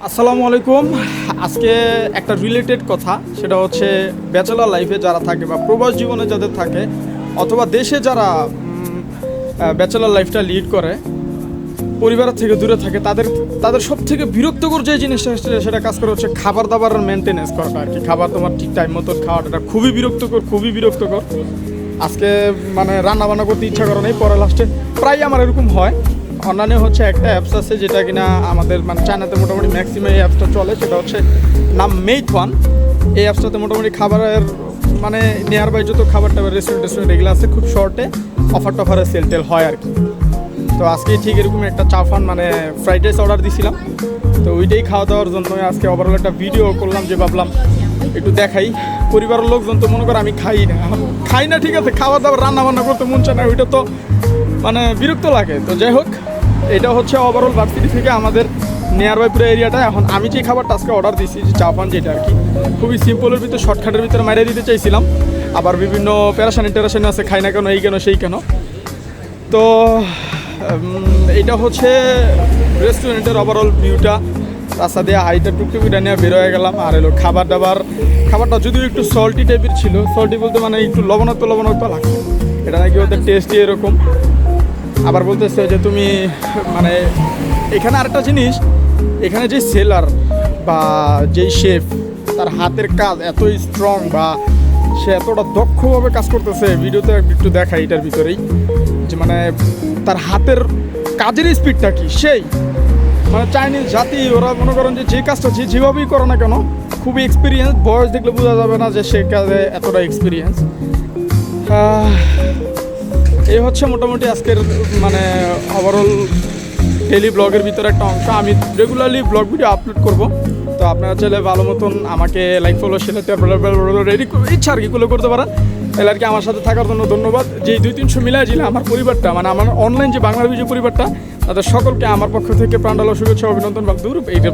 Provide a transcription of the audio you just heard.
আসসালামু আলাইকুম। আজকে একটা রিলেটেড কথা, সেটা হচ্ছে ব্যাচেলার লাইফে যারা থাকে বা প্রবাস জীবনে যাদের থাকে, অথবা দেশে যারা ব্যাচেলার লাইফটা লিড করে, পরিবারের থেকে দূরে থাকে, তাদের তাদের সব থেকে বিরক্তকর যে জিনিসটা সেটা- কাজ করে হচ্ছে খাবার দাবার মেনটেনেন্স করাটা আর কি খাবার তোমার ঠিক টাইম মতো খাওয়াটা খুবই বিরক্তকর খুবই বিরক্তকর। আজকে মানে রান্না বান্না করতে ইচ্ছা করে নেই, পরে লাস্টে প্রায় আমার এরকম হয়। অনলাইনে হচ্ছে একটা অ্যাপস আছে যেটা কিনা আমাদের মানে চায়নাতে মোটামুটি ম্যাক্সিমাম এই অ্যাপসটা চলে, সেটা হচ্ছে নাম মেইথ ওয়ান এই অ্যাপসটাতে মোটামুটি খাবারের মানে নিয়ার বাই যত খাবার টাবার রেস্টুরেন্ট টেস্টুরেন্ট এগুলো আছে, খুব শর্টে অফার টফারে সেল টেল হয় আর কি। তো আজকে ঠিক এরকম একটা চাফান মানে ফ্রাইড রাইস অর্ডার দিছিলাম। তো ওইটাই খাওয়া দাওয়ার জন্য আজকে ওভারঅল একটা ভিডিও করলাম, যে ভাবলাম একটু দেখাই। পরিবারের লোকজন তো মনে করে আমি খাই না। খাই না ঠিক আছে, খাওয়া দাওয়া রান্না বান্না করতে মন চায় না, ওইটা তো মানে বিরক্ত লাগে। তো যাই হোক এটা হচ্ছে ওভারঅল ভার্সিটি থেকে আমাদের নিয়ার বাই পুরো এরিয়াটা এখন আমি যে খাবারটা আজকে অর্ডার দিয়েছি, যে চাপান যেটা আর কি, খুবই সিম্পলের ভিতরে শর্টকাটের ভিতরে মারিয়ে দিতে চাইছিলাম। আবার বিভিন্ন প্যারাসানি টেরাসানি আছে, খাই না কেন, এই কেন, সেই কেন। তো এটা হচ্ছে রেস্টুরেন্টের ওভারঅল ভিউটা রাস্তা দিয়ে হাইটা টুকটুকিটা নিয়ে বের হয়ে গেলাম, আর এলো খাবার দাবার। খাবারটা যদিও একটু সল্টি টাইপের ছিল সল্টি বলতে মানে একটু লবণাক্ত লবণাক্ত লাগছে। এটা নাকি ওদের টেস্টই এরকম। আবার বলতেছে যে তুমি মানে এখানে আরেকটা জিনিস, এখানে যে সেলার বা যেই শেফ তার হাতের কাজ এতই স্ট্রং বা সে এতটা দক্ষভাবে কাজ করতেছে ভিডিওতে একটু দেখাই এটার ভিতরেই, যে মানে তার হাতের কাজের স্পিডটা কি? সেই। মানে চাইনিজ জাতি, ওরা মনে করেন যে যে কাজটা যে যেভাবেই করে না কেন, খুবই এক্সপিরিয়েন্স বয়স দেখলে বোঝা যাবে না যে সে কাজে এতটা এক্সপিরিয়েন্স এই হচ্ছে মোটামুটি আজকের মানে ওভারঅল ডেলি ব্লগের ভিতরে একটা অংশ। আমি রেগুলারলি ব্লগ ভিডিও আপলোড করব। তো আপনারা চাইলে ভালো মতন আমাকে লাইক ফলো শেয়ার রেডি ইচ্ছা আর কি গুলো করতে পারেন। তাহলে আর কি আমার সাথে থাকার জন্য ধন্যবাদ। যে দুই তিনশো মিলাই ছিল আমার পরিবারটা মানে আমার অনলাইন যে বাংলা যে পরিবারটা, তাদের সকলকে আমার পক্ষ থেকে প্রাণডালো শুভেচ্ছা, অভিনন্দন বা দূর এইটা